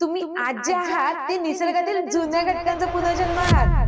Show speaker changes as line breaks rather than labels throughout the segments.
तुम्ही आज जे आहात ते निसर्गातील जुन्या घटकांचा पुनर्जन्म आहात.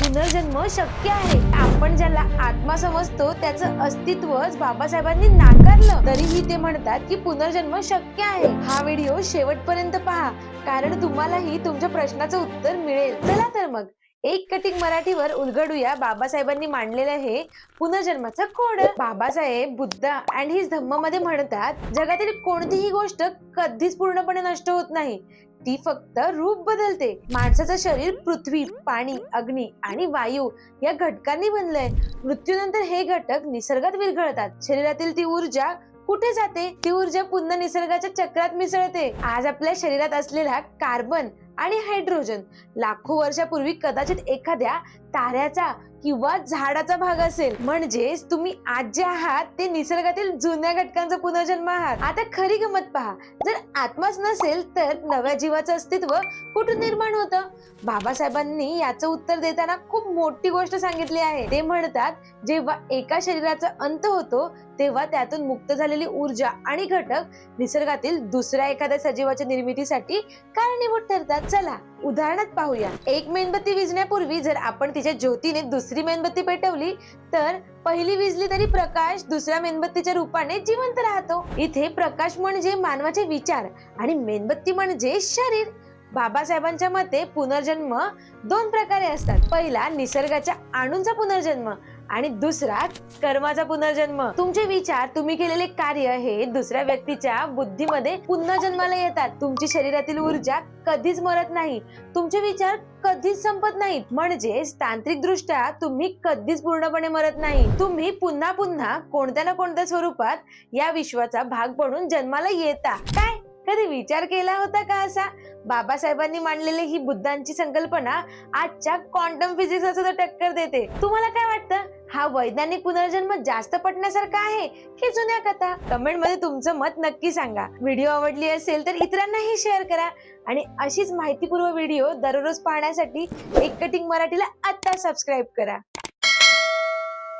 पुनर्जन्म शक्य आहे. आपण ज्याला आत्मा समजतो त्याचं अस्तित्वच बाबासाहेबांनी नाकारलं. तरीही ते म्हणतात की पुनर्जन्म शक्य आहे. हा व्हिडिओ शेवटपर्यंत पहा. कारण तुम्हालाही तुमच्या प्रश्नाचं उत्तर मिळेल. चला तर मग. एक कटिंग मराठीवर उलगडूया. बाबासाहेबांनी मांडलेलं हे पुनर्जन्माचं code. Babasaheb Buddha and his धम्ममध्ये म्हणतात जगातील कोणतीही गोष्ट कधीच पूर्णपणे नष्ट होत नाही. ती फक्त रूप बदलते. माणसाचं शरीर पृथ्वी पाणी अग्नी आणि वायू या घटकांनी बनलंय. मृत्यूनंतर हे घटक निसर्गात विरघळतात. शरीरातील ती ऊर्जा कुठे जाते? ती ऊर्जा पुन्हा निसर्गाच्या चक्रात मिसळते. आज आपल्या शरीरात असलेला कार्बन आणि हायड्रोजन लाखो वर्षापूर्वी कदाचित एखाद्या ताऱ्याचा किंवा झाडाचा भाग असेल. म्हणजेच तुम्ही आज जे आहात ते निसर्गातील जुन्या घटकांचा पुनर्जन्म आहात. आता खरी गमत पहा. जर आत्माच नसेल तर नव्या जीवाचं अस्तित्व कुठून निर्माण होतं? बाबासाहेबांनी याचं उत्तर देताना खूप मोठी गोष्ट सांगितली आहे. ते म्हणतात जेव्हा एका शरीराचा अंत होतो तेव्हा त्यातून मुक्त झालेली ऊर्जा आणि घटक निसर्गातील दुसऱ्या एखाद्या सजीवाच्या निर्मितीसाठी कारणीभूत ठरतात. चला उदाहरणात पाहूया. एक मेणबत्ती विजण्यापूर्वी जर आपण तिच्या ज्योतीने दुसरी मेणबत्ती पेटवली तर पहिली विजली तरी प्रकाश दुसऱ्या मेणबत्तीच्या रूपाने जिवंत राहतो. इथे प्रकाश म्हणजे मानवाचे विचार आणि मेणबत्ती म्हणजे शरीर. बाबासाहेबांच्या मते पुनर्जन्म दोन प्रकारे असतात. पहिला निसर्गाच्या अणूंचा पुनर्जन्म आणि दुसरा कर्माचा पुनर्जन्म. तुमचे विचार तुम्ही केलेले कार्य हे दुसऱ्या व्यक्तीच्या बुद्धीमध्ये पुन्हा जन्माला येतात. तुमची शरीरातील ऊर्जा कधीच मरत नाही. तुमचे विचार कधीच संपत नाहीत. म्हणजेच तांत्रिक दृष्ट्या तुम्ही कधीच पूर्णपणे मरत नाही. तुम्ही पुन्हा पुन्हा कोणत्या ना कोणत्या स्वरूपात या विश्वाचा भाग बनून जन्माला येता. काय? कधी विचार केला होता का असा? बाबासाहेबांनी मांडलेली ही बुद्धांची संकल्पना आजच्या क्वांटम फिजिक्स सुद्धा टक्कर देते. तुम्हाला काय वाटतं? हा वैज्ञानिक पुनर्जन्म जास्त पटण्यासारखा आहे की जुन्या कथा? कमेंटमध्ये तुमचं मत नक्की सांगा. व्हिडिओ आवडली असेल तर इतरांनाही शेअर करा. आणि अशीच माहितीपूर्व व्हिडिओ दररोज पाहण्यासाठी एक कटिंग मराठीला आता सबस्क्राईब करा.